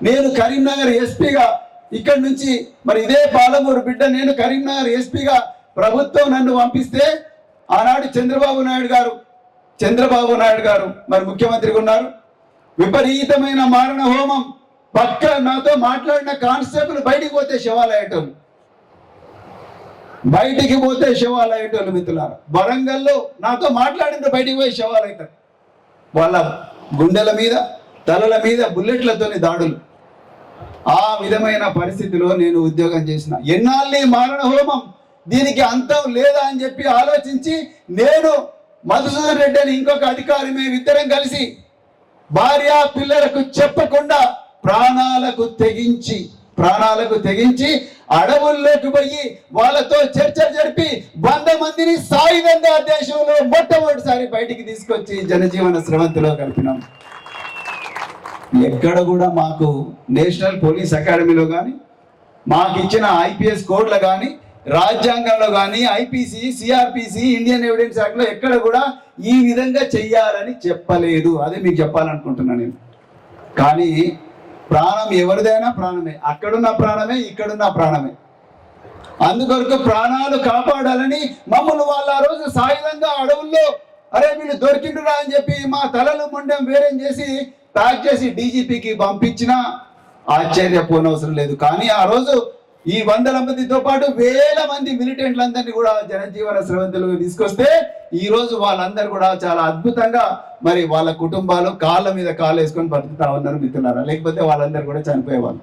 నేను కరీంనగర్ ఎస్పీగా ఇక్కడి నుంచి మరి ఇదే పాలమూరు బిడ్డ నేను కరీంనగర్ ఎస్పీగా ప్రభుత్వం నన్ను పంపిస్తే ఆనాడు చంద్రబాబు నాయుడు గారు చంద్రబాబు నాయుడు గారు మరి ముఖ్యమంత్రిగా ఉన్నారు. విపరీతమైన మారణ హోమం పక్క నాతో మాట్లాడిన కానిస్టేబుల్ బయటికి పోతే శివాలయటం బయటికి పోతే శివాలయటోళ్ళు మిత్రులారు. వరంగల్లో నాతో మాట్లాడిన బయటికి పోయి శివాలయటం వాళ్ళ గుండెల మీద తలల మీద బుల్లెట్లతోని దాడులు. ఆ విధమైన పరిస్థితిలో నేను ఉద్యోగం చేసిన. ఎన్నాళ్ళని మారణ హోమం? దీనికి అంతం లేదా అని చెప్పి ఆలోచించి నేను మధుసూదన్ రెడ్డి అని ఇంకొక అధికారి మేమిద్దరం కలిసి భార్య పిల్లలకు చెప్పకుండా ప్రాణాలకు తెగించి ప్రాణాలకు తెగించి అడవుల్లోకి పోయి వాళ్ళతో చర్చ జరిపి వంద మందిని సాయుధంగా దేశంలో మొట్టమొదటిసారి బయటికి తీసుకొచ్చి జనజీవన స్రవంతిలో కలిపినాం. ఎక్కడ కూడా మాకు నేషనల్ పోలీస్ అకాడమీలో కానీ మాకు ఇచ్చిన ఐపీఎస్ కోడ్లో కానీ రాజ్యాంగంలో కానీ ఐపీసీ సిఆర్పిసి ఇండియన్ ఎవిడెన్స్ యాక్ట్లో ఎక్కడ కూడా ఈ విధంగా చెయ్యాలని చెప్పలేదు. అదే మీకు చెప్పాలనుకుంటున్నాను నేను. కానీ ప్రాణం ఎవరిదైనా ప్రాణమే. అక్కడున్న ప్రాణమే ఇక్కడున్న ప్రాణమే. అందుకొరకు ప్రాణాలు కాపాడాలని మమ్మల్ని వాళ్ళ ఆ రోజు సాయుధంగా అడవుల్లో అరే వీళ్ళు దొరికిండురా అని చెప్పి మా తలలు ముండెం వేరేం చేసి ప్యాక్ చేసి డీజీపీకి పంపించినా ఆశ్చర్యపోనవసరం లేదు. కానీ ఆ రోజు ఈ వందల మందితో పాటు వేల మంది మిలిటెంట్లందరినీ కూడా జనజీవన స్రవంతులు తీసుకొస్తే ఈ రోజు వాళ్ళందరూ కూడా చాలా అద్భుతంగా మరి వాళ్ళ కుటుంబాలు కాళ్ళ మీద కాళ్ళు వేసుకొని బతుకుతా ఉన్నారు మిత్రులారా. లేకపోతే వాళ్ళందరూ కూడా చనిపోయేవాళ్ళు.